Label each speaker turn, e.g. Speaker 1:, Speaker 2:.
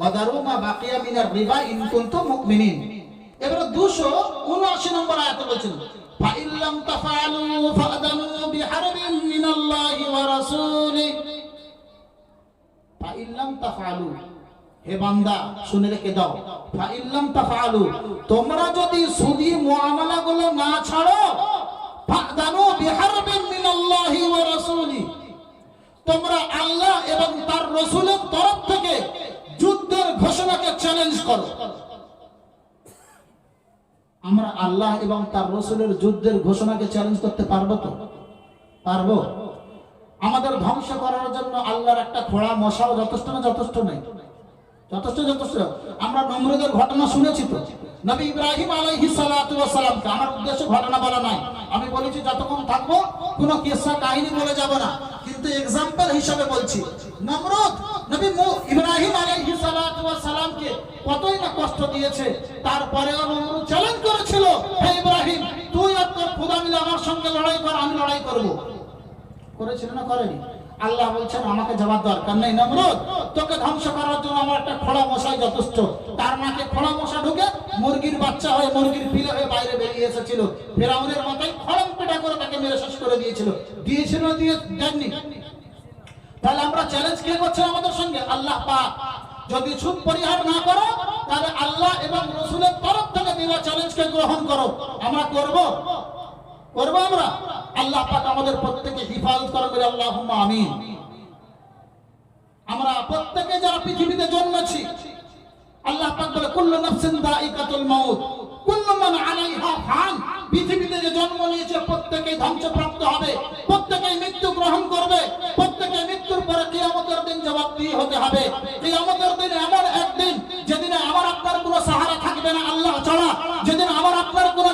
Speaker 1: ওয়াদারু মা বাকিয়া মিনার রিবা ইন কুনতুম মুমিনিন। এবারে 279 নম্বর আয়াতে বলছেন ফাইল লাম তাফআলু ফাদানু বিহারবিন মিনাল্লাহি ওয়া রাসূলি ফাইল লাম তাফআলু, হে বান্দা, শুনে রেখে দাও। ফাইল লাম তোমরা যদি সুদি মুআমালাগুলো না ছাড়ো তোমরা করো। আমরা আল্লাহ এবং তার রসুলের যুদ্ধের ঘোষণাকে চ্যালেঞ্জ করতে পারব তো? পারব? আমাদের ধ্বংস করার জন্য আল্লাহর একটা খোড়া মশাও যথেষ্ট না যথেষ্ট নাই? যথেষ্ট যথেষ্ট। আমরা নমরুদের ঘটনা শুনেছি তো। নবী ইব্রাহিম আলাইহিস সালাতু ওয়াস সালামকে। আমার উদ্দেশ্য ঘটনা বলা নাই। আমি বলেছি, যতক্ষণ থাকব, কোনো কিসসা কাহিনী বলে যাব না। কিন্তু এক্সাম্পল হিসাবে বলছি, নমরুদ, নবী ইব্রাহিম ওয়াস সালামকে কতই না কষ্ট দিয়েছে চ্যালেঞ্জ করেছিল, হে ইব্রাহিম, তুই আর তোর খোদা মিলে আমার সঙ্গে লড়াই কর, আমি লড়াই করেছিল না করেনি? আল্লাহ বলছেন, আমাকে জবাব দরকার নেই, নমরুদ, তোকে ধ্বংস করার জন্য আমার একটা খোড়া মশাই যথেষ্ট। তার নাকে খোড়া মশা ঢুকে মুরগির বাচ্চা হয়ে, মুরগির পিলে হয়ে বাইরে বেরিয়ে এসেছিল। ফেরাউনের মাথায় খড়ম পেটা করে তাকে মেরে শেষ করে দিয়েছিল। দিয়েছিল, দিয়ে দেননি। তাহলে আমরা চ্যালেঞ্জ কে করছে আমাদের সঙ্গে? আল্লাহ পাক যদি সুদ পরিহার না করো, তাহলে আল্লাহ এবং রসুলের তরফ থেকে দেওয়া চ্যালেঞ্জকে গ্রহণ করো। আমরা করব? করব আমরা? আল্লাহ পাক আমাদের প্রত্যেকে হিফাজত করে বলে আল্লাহ আমিন। আমরা প্রত্যেকে যারা পৃথিবীতে জন্মেছি, আল্লাহ পাক বলে, কুল্লু নাফসিন দাইকাতুল মাউত। কুল্লু মান আলাইহা ফান। পৃথিবীতে যে জন্ম নিয়েছে, প্রত্যেকেই ধ্বংসপ্রাপ্ত হবে। জবাবদিহি হতে হবে। এমন একদিন, যেদিনে আমার আপনার কোনো সাহারা থাকবে না আল্লাহ ছাড়া। যেদিন আমার আপনার কোনো